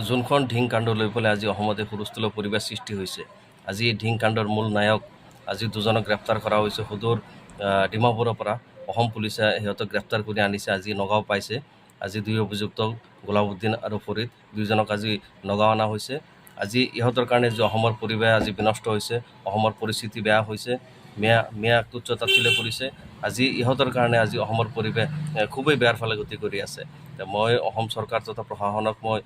যোনখন ঢিং কাণ্ড লৈ পেলাই আজি অসমতে হুলস্থুলৰ পৰিৱেশ সৃষ্টি হৈছে। আজি ঢিং কাণ্ডৰ মূল নায়ক, আজি দুজনক গ্ৰেপ্তাৰ কৰা হৈছে সুদূৰ ডিমাপুৰৰ পৰা। অসম পুলিচে সিহঁতক গ্ৰেপ্তাৰ কৰি আনিছে, আজি নগাঁও পাইছে। আজি দুই অভিযুক্ত গোলামুদ্দিন আৰু ফৰিদ, দুইজনক আজি নগাঁও অনা হৈছে। আজি ইহঁতৰ কাৰণে যে অসমৰ পৰিৱেশ আজি বিনষ্ট হৈছে, অসমৰ পৰিস্থিতি বেয়া হৈছে মেয়া মেয়া তুচ্ছ তাচ্ছিল্য কৰিছে আজি ইহঁতৰ কাৰণে আজি অসমৰ পৰিৱেশ খুবেই বেয়াৰ ফালে গতি কৰি আছে। মই অসম চৰকাৰ তথা প্ৰশাসনক মই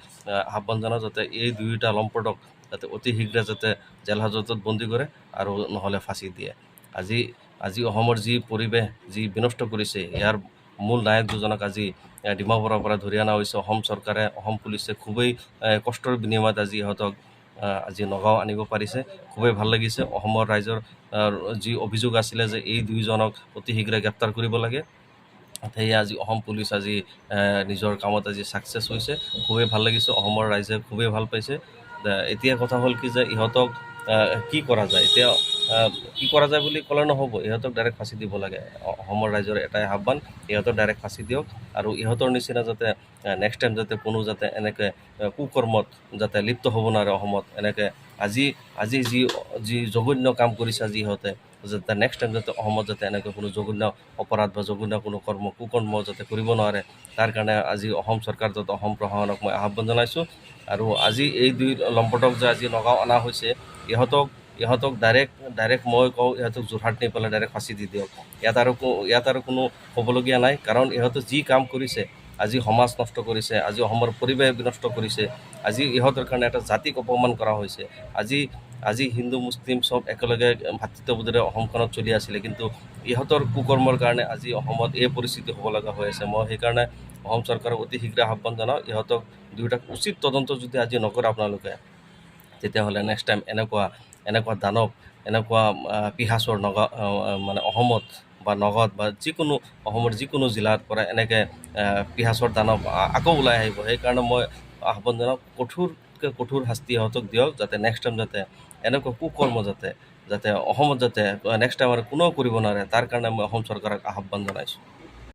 আহ্বান জনাওঁ যাতে এই দুয়োটা লম্পটক যাতে অতি শীঘ্ৰে যাতে জেল হাজতত বন্দী কৰে আৰু নহ'লে ফাঁচি দিয়ে। আজি আজি অসমৰ যি পৰিৱেশ, যি বিনষ্ট কৰিছে, ইয়াৰ মূল নায়ক দুজনক আজি ডিমাপুৰৰ পৰা ধৰি অনা হৈছে। অসম চৰকাৰে, অসম পুলিচে খুবেই কষ্টৰ বিনিময়ত আজি ইহঁতক আজি নগাঁও আনিব পাৰিছে। খুবেই ভালো লাগিছে। অসমৰ ৰাইজৰ যি অভিযোগ আছিলে যে এই দুইজনক অতি শীঘ্ৰে গ্ৰেপ্তাৰ কৰিব লাগে। সেয়ে আজি অসম পুলিচ আজি নিজৰ কামত আজি ছাকচেছ হৈছে। খুবেই ভালো লাগিছে। অসমৰ ৰাইজে খুবেই ভালো পাইছে। এতিয়া কথা হ'ল কি যে ইহঁতক কি কৰা যায়? এতিয়া কি কৰা যায় বুলি ক'লে নহ'ব। ইহঁতক ডাইৰেক্ট ফাঁচি দিব লাগে। অসমৰ ৰাইজৰ এটাই আহ্বান, ইহঁতক ডাইৰেক্ট ফাঁচি দিয়ক আৰু ইহঁতৰ নিচিনা যাতে নেক্সট টাইম যাতে কোনো যাতে এনেকৈ কুকৰ্মত যাতে লিপ্ত হ'ব নোৱাৰে অসমত, এনেকৈ আজি আজি যি যি জঘন্য কাম কৰিছে আজি ইহঁতে, যাতে নেক্সট টাইম যাতে অসমত যাতে এনেকৈ কোনো জঘন্য অপৰাধ বা জঘন্য কোনো কৰ্ম, কুকৰ্ম যাতে কৰিব নোৱাৰে, তাৰ কাৰণে আজি অসম চৰকাৰ তথা অসম প্ৰশাসনক মই আহ্বান জনাইছোঁ। আৰু আজি এই দুই লম্পটক যে আজি নগাঁও অনা হৈছে, ইহঁতক ইহঁতক ডাইৰেক্ট ডাইৰেক্ট মই কওঁ, ইহঁতক যোৰহাট নি পেলাই ডাইৰেক্ট ফাঁচি দি দিয়ক। ইয়াত আৰু ইয়াত আৰু কোনো ক'বলগীয়া নাই, কাৰণ ইহঁতে যি কাম কৰিছে, আজি সমাজ নষ্ট কৰিছে, আজি অসমৰ পৰিৱেশ বিনষ্ট কৰিছে, আজি ইহঁতৰ কাৰণে এটা জাতিক অপমান কৰা হৈছে, আজি আজি হিন্দু, মুছলিম চব একেলগে ভাতৃত্ববোধেৰে অসমখনত চলি আছিলে, কিন্তু ইহঁতৰ কুকৰ্মৰ কাৰণে আজি অসমত এই পৰিস্থিতি হ'ব লগা হৈ আছে। মই সেইকাৰণে অসম চৰকাৰক অতি শীঘ্ৰে আহ্বান জনাওঁ, ইহঁতক দুয়োটাক উচিত তদন্ত যদি আজি নকৰে আপোনালোকে তেতিয়াহ'লে নেক্সট টাইম এনেকুৱা এনেকুৱা দানৱ এনেকুৱা আহ, পিশাচৰ নগা মানে অসমত বা নগাঁৱত বা যিকোনো অসমৰ যিকোনো জিলাৰ পৰা এনেকৈ পিশাচৰ দানৱ আকৌ ওলাই আহিব। সেইকাৰণে মই আহ্বান জনাওঁ কঠোৰকৈ কঠোৰ শাস্তি ইহঁতক দিয়ক যাতে নেক্সট টাইম যাতে এনেকুৱা কুকৰ্ম যাতে যাতে অসমত যাতে নেক্সট টাইম আৰু কোনেও কৰিব নোৱাৰে তাৰ কাৰণে মই অসম চৰকাৰক আহ্বান জনাইছোঁ।